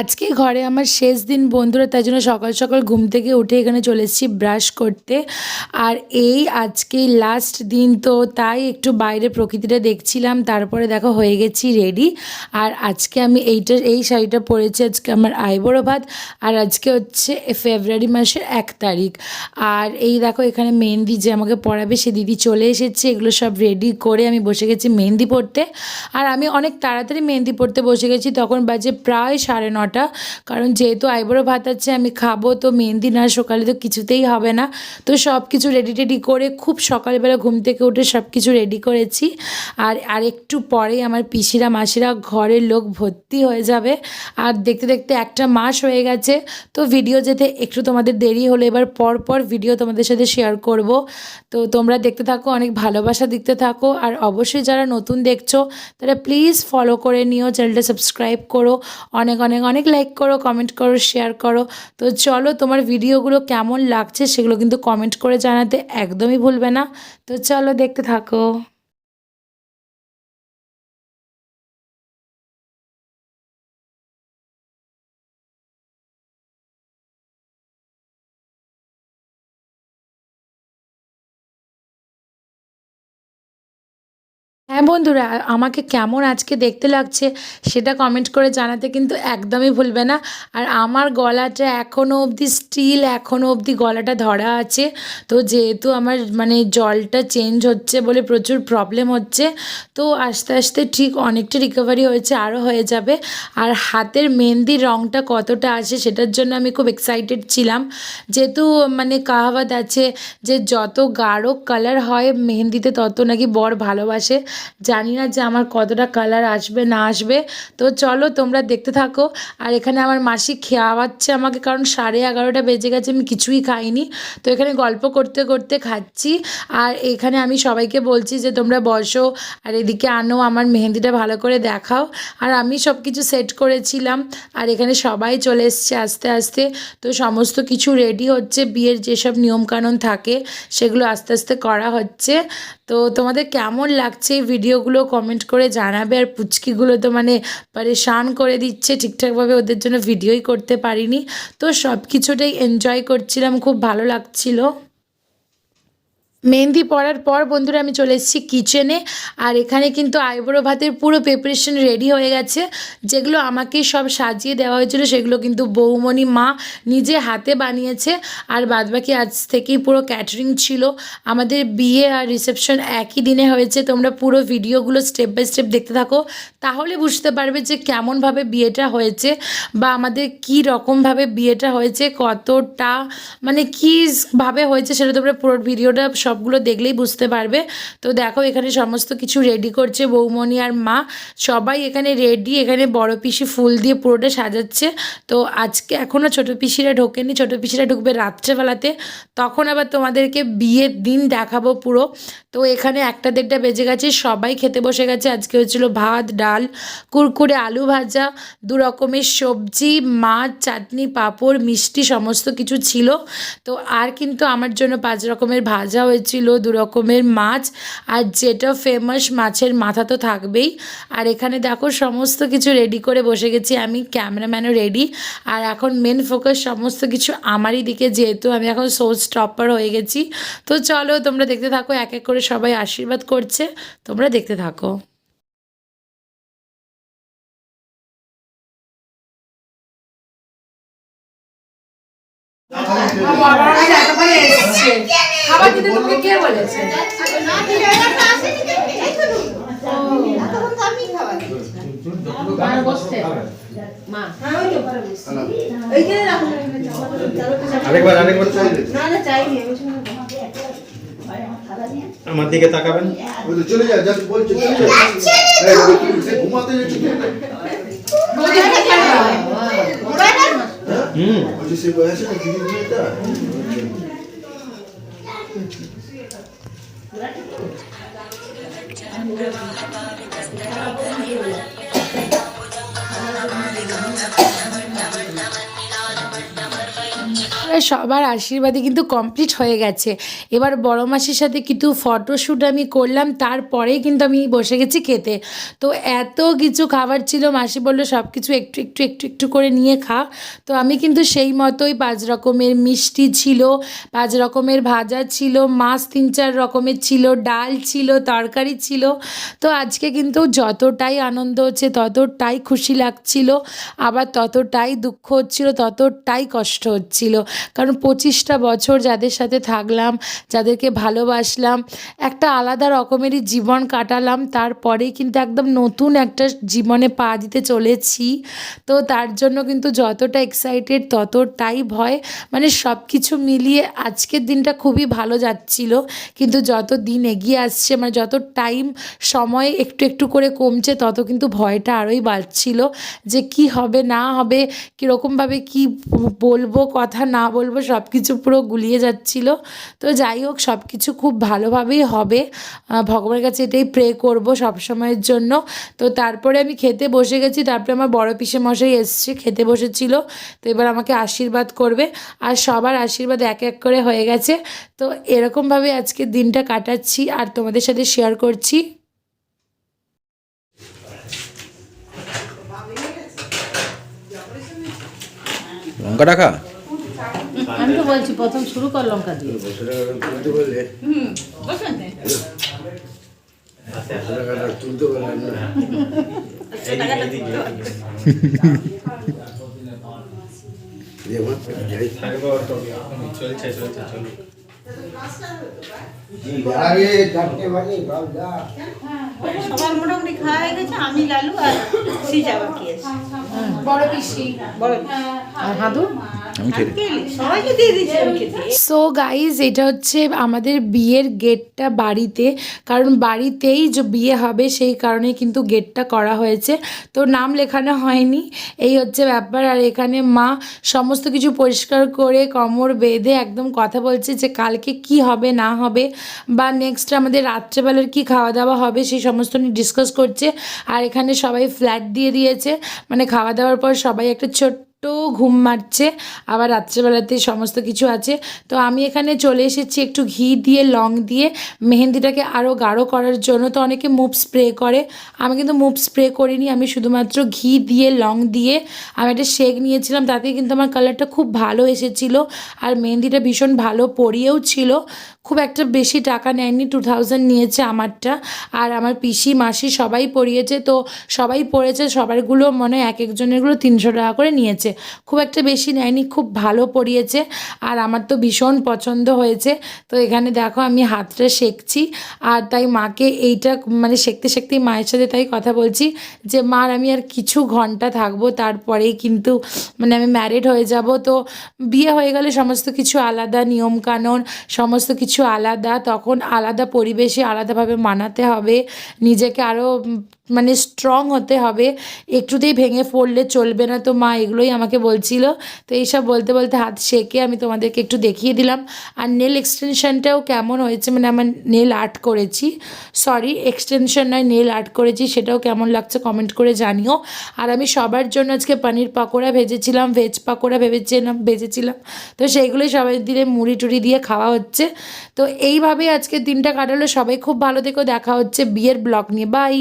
আজকে ঘরে আমার শেষ দিন বন্ধুরা, তাই জন্য সকাল সকাল ঘুম থেকে উঠে এখানে চলে এসেছি ব্রাশ করতে। আর এই আজকে লাস্ট দিন, তো তাই একটু বাইরে প্রকৃতিটা দেখছিলাম, তারপরে দেখো হয়ে গেছি রেডি আর আজকে আমি এইটা, এই শাড়িটা পরেছি আজকে আমার আইবুড়ো ভাত, আর আজকে হচ্ছে ফেব্রুয়ারি মাসের এক তারিখ। আর এই দেখো এখানে মেহেন্দি যে আমাকে পড়াবে সে দিদি চলে এসেছে, এগুলো সব রেডি করে আমি বসে গেছি মেহেন্দি পড়তে আর আমি অনেক তাড়াতাড়ি মেহেন্দি পড়তে বসে গেছি, তখন বাজে প্রায় সাড়ে নটা। কারণ যেহেতু আইবুড়ো ভাত আছে, আমি খাব, তো মেহেন্দি না সকালে তো কিছুতেই হবে না। তো সব কিছু রেডি টেডি করে খুব সকালবেলা ঘুম থেকে উঠে সব কিছু রেডি করেছি। আর আর একটু পরেই আমার পিসিরা, মাসিরা ঘরের লোক ভর্তি হয়ে যাবে। আর দেখতে দেখতে একটা মাস হয়ে গেছে, তো ভিডিও যেতে একটু তোমাদের দেরি হলো। এবার পর পর ভিডিও তোমাদের সাথে শেয়ার করব। তো তোমরা দেখতে থাকো, অনেক ভালোবাসা দেখতে থাকো। আর অবশ্যই যারা নতুন দেখছ, তারা প্লিজ ফলো করে নিও চ্যানেলটা সাবস্ক্রাইব করো। অনেক অনেক অনেক লাইক করো কমেন্ট করো শেয়ার করো। তো চলো তোমার ভিডিওগুলো কেমন লাগছে সেগুলো কিন্তু কমেন্ট করে জানাতে একদমই ভুলবে না। তো চলো দেখতে থাকো। হ্যাঁ বন্ধুরা, আমাকে কেমন আজকে দেখতে লাগছে সেটা কমেন্ট করে জানাতে কিন্তু একদমই ভুলবে না। আর আমার গলাটা এখনও অবধি স্টিল এখনও অবধি গলাটা ধরা আছে। তো যেহেতু আমার মানে জলটা চেঞ্জ হচ্ছে বলে প্রচুর প্রবলেম হচ্ছে, তো আস্তে আস্তে ঠিক অনেকটা রিকভারি হয়েছে আরও হয়ে যাবে। আর হাতের মেহেন্দির রঙটা কতটা আসে সেটার জন্য আমি খুব এক্সাইটেড ছিলাম। যেহেতু মানে কাহাবাত আছে যে যত গাঢ় কালার হয় মেহেন্দিতে তত নাকি বর ভালোবাসে। জানি না যে আমার কতটা কালার আসবে, না আসবে। তো চলো তোমরা দেখতে থাকো। আর এখানে আমার মাসি খাওয়াচ্ছে আমাকে, কারণ সাড়ে এগারোটা বেজে গেছে, আমি কিছুই খাইনি। তো এখানে গল্প করতে করতে খাচ্ছি। আর এখানে আমি সবাইকে বলছি যে, তোমরা বসো, আর এদিকে আনো, আমার মেহেন্দিটা ভালো করে দেখাও। আর আমি সব কিছু সেট করেছিলাম, আর এখানে সবাই চলে এসছে আস্তে আস্তে। তো সমস্ত কিছু রেডি হচ্ছে, বিয়ের যেসব নিয়মকানুন থাকে, সেগুলো আস্তে আস্তে করা হচ্ছে। তো তোমাদের কেমন লাগছে এই ভিডিওগুলো কমেন্ট করে জানাবে আর পুচকিগুলো তো মানে পরেশান করে দিচ্ছে, ঠিকঠাকভাবে ওদের জন্য ভিডিওই করতে পারিনি। তো সব কিছুটাই এনজয় করছিলাম, খুব ভালো লাগছিল। মেহেন্দি পড়ার পর বন্ধুরা আমি চলে এসেছি কিচেনে আর এখানে কিন্তু আইবুড়ো ভাতের পুরো প্রিপারেশন রেডি হয়ে গেছে। যেগুলো আমাকে সব সাজিয়ে দেওয়া হয়েছিল, সেগুলো কিন্তু বৌমণি মা নিজে হাতে বানিয়েছে। আর বাদবাকি আজ থেকেই পুরো ক্যাটারিং ছিল। আমাদের বিয়ে আর রিসেপশন একই দিনে হয়েছে। তোমরা পুরো ভিডিওগুলো স্টেপ বাই স্টেপ দেখতে থাকো। তাহলে বুঝতে পারবে যে কেমনভাবে বিয়েটা হয়েছে বা আমাদের কী রকমভাবে বিয়েটা হয়েছে, কতটা মানে কীভাবে হয়েছে সেটা তোমরা পুরো ভিডিওটা সবগুলো দেখলেই বুঝতে পারবে। তো দেখো, এখানে সমস্ত কিছু রেডি করছে বৌমণি আর মা। সবাই এখানে রেডি এখানে বড় পিসি ফুল দিয়ে পুরোটা সাজাচ্ছে। তো আজকে এখনও ছোটো পিসিরা ঢোকেনি, ছোটো পিসিরা ঢুকবে রাত্রেবেলাতে। তখন আবার তোমাদেরকে বিয়ের দিন দেখাবো পুরো। তো এখানে একটা দেড়টা বেজে গেছে, সবাই খেতে বসে গেছে। আজকে হচ্ছিল ভাত, ডাল কুরকুরে, আলু ভাজা, দু রকমের সবজি, মাছ, চাটনি, পাঁপড়, মিষ্টি, সমস্ত কিছু ছিল। তো আর কিন্তু আমার জন্য পাঁচ রকমের ভাজা হয়েছিল, দু রকমের মাছ, আর যেটা ফেমাস মাছের মাথা তো থাকবেই। আর এখানে দেখো সমস্ত কিছু রেডি করে বসে গেছি, আমি ক্যামেরাম্যানও রেডি আর এখন মেন ফোকাস সমস্ত কিছু আমারই দিকে, যেহেতু আমি এখন সোর্স স্টপার হয়ে গেছি। তো চলো তোমরা দেখতে থাকো, এক এক করে সবাই আশীর্বাদ করছে, তোমরা দেখতে থাকো। খাবার দিতে তোমাকে কে বলেছে আরেকবার আরেকবার চাইলে আমার দিকে তাকাবেন চলে যা বলছে ঘুমাতে যাচ্ছে হুম বলছে সে বয়সে না দিদি মেয়েটা আর সবার আশীর্বাদে কিন্তু কমপ্লিট হয়ে গেছে। এবার বড় মাসির সাথে কিন্তু ফটোশ্যুট আমি করলাম, তারপরেই কিন্তু আমি বসে গেছি খেতে। তো এত কিছু খাবার ছিল, মাসি বলল সব কিছু একটু একটু একটু একটু করে নিয়ে খা। তো আমি কিন্তু সেই মতোই পাঁচ রকমের মিষ্টি ছিল, পাঁচ রকমের ভাজা ছিল, মাছ তিন চার রকমের ছিল, ডাল ছিল, তরকারি ছিল। তো আজকে কিন্তু যতটাই আনন্দ হচ্ছে, ততটাই খুশি লাগছিল, আবার ততটাই দুঃখ হচ্ছিল, ততটাই কষ্ট হচ্ছিল। কারণ পঁচিশটা বছর যাদের সাথে থাকলাম, যাদেরকে ভালোবাসলাম, একটা আলাদা রকমেরই জীবন কাটালাম তারপরেই কিন্তু একদম নতুন একটা জীবনে পা দিতে চলেছি। তো তার জন্য কিন্তু যতটা এক্সাইটেড ততটাই ভয়। মানে সব কিছু মিলিয়ে আজকের দিনটা খুবই ভালো যাচ্ছিল। কিন্তু যত দিন এগিয়ে আসছে মানে যত টাইম সময় একটু একটু করে কমছে, তত কিন্তু ভয়টা আরোই বাড়ছিল। যে কি হবে, না হবে, কীরকমভাবে কি বলব কথা না বলব সব কিছু পুরো গুলিয়ে যাচ্ছিল। তো যাই হোক সব কিছু খুব ভালোভাবেই হবে। ভগবানের কাছে এটাই প্রে করব সব সময়ের জন্য। তো তারপরে আমি খেতে বসে গেছি। তারপরে আমার বড় পিসে মশাই এসছে, খেতে বসেছিল। তো এবার আমাকে আশীর্বাদ করবে। আর সবার আশীর্বাদ এক এক করে হয়ে গেছে। তো এরকমভাবে আজকে দিনটা কাটাচ্ছি আর তোমাদের সাথে শেয়ার করছি। লঙ্কা টাকা আমি তো বলছি প্রথম শুরু কর লঙ্কা দিয়ে। সবার মোটামুটি খাওয়া হয়ে গেছে আমি লালু আর পিসি। বড় আর হাদু? সো গাইজ এটা হচ্ছে আমাদের বিয়ের গেটটা বাড়িতে। কারণ বাড়িতেই যে বিয়ে হবে সেই কারণে কিন্তু গেটটা করা হয়েছে। তো নাম লেখানো হয়নি। এই হচ্ছে ব্যাপার। আর এখানে মা সমস্ত কিছু পরিষ্কার করে কোমর বেঁধে একদম কথা বলছে যে কালকে কি হবে না হবে বা নেক্সট আমাদের রাত্রেবেলার কি খাওয়া দাওয়া হবে সেই সমস্ত নিয়ে ডিসকাস করছে। আর এখানে সবাই ফ্ল্যাট দিয়ে দিয়েছে। মানে খাওয়া দাওয়ার পর সবাই একটা ছোট্ট একটু ঘুম মারছে, আবার রাত্রেবেলাতে সমস্ত কিছু আছে। তো আমি এখানে চলে এসেছি একটু ঘি দিয়ে, লং দিয়ে, মেহেন্দিটাকে আরও গাঢ় করার জন্য। তো অনেকে মুভ স্প্রে করে, আমি কিন্তু মুভ স্প্রে করিনি, আমি শুধুমাত্র ঘি দিয়ে, লং দিয়ে। আমি একটা শেক নিয়েছিলাম তাতে কিন্তু আমার কালারটা খুব ভালো এসেছিল, আর মেহেন্দিটা ভীষণ ভালো পরিয়েও ছিল। খুব একটা বেশি টাকা নেয়নি টু থাউজেন্ড নিয়েছে আমারটা। আর আমার পিসি, মাসি সবাই পরিয়েছে তো সবাই পড়েছে, সবারগুলো মনে এক একজনেরগুলো তিনশো টাকা করে নিয়েছে। খুব একটা বেশি নেয়নি, খুব ভালো পরিয়েছে আর আমার তো ভীষণ পছন্দ হয়েছে। তো এখানে দেখো আমি হাতটা শেখছি আর তাই মাকে এইটা মানে শেখতে শেখতেই মায়ের সাথে তাই কথা বলছি যে, মার, আমি আর কিছু ঘণ্টা থাকব, তারপরেই কিন্তু মানে আমি ম্যারিড হয়ে যাব। তো বিয়ে হয়ে গেলে সমস্ত কিছু আলাদা, নিয়মকানুন, সমস্ত কিছু আলাদা তখন আলাদা পরিবেশে আলাদাভাবে মানাতে হবে। নিজেকে আরও মানে স্ট্রং হতে হবে। একটুতেই ভেঙে পড়লে চলবে না তো মা, এগুলোই আমাকে বলছিল। তো এইসব বলতে বলতে হাত শেখে আমি তোমাদেরকে একটু দেখিয়ে দিলাম। আর নেল এক্সটেনশনটাও কেমন হয়েছে মানে আমার নেল আর্ট করেছি। সরি এক্সটেনশন নয় নেল আর্ট করেছি, সেটাও কেমন লাগছে কমেন্ট করে জানিও। আর আমি সবার জন্য আজকে পনির পাকোড়া ভেজেছিলাম ভেজ পাকোড়া ভেবেছিলাম ভেজেছিলাম। তো সেইগুলোই সবাই দিলে মুড়ি টুড়ি দিয়ে খাওয়া হচ্ছে। তো এইভাবেই আজকের দিনটা কাটালো। সবাই খুব ভালো থেকো। দেখা হচ্ছে বিয়ের ব্লগ নিয়ে। বাই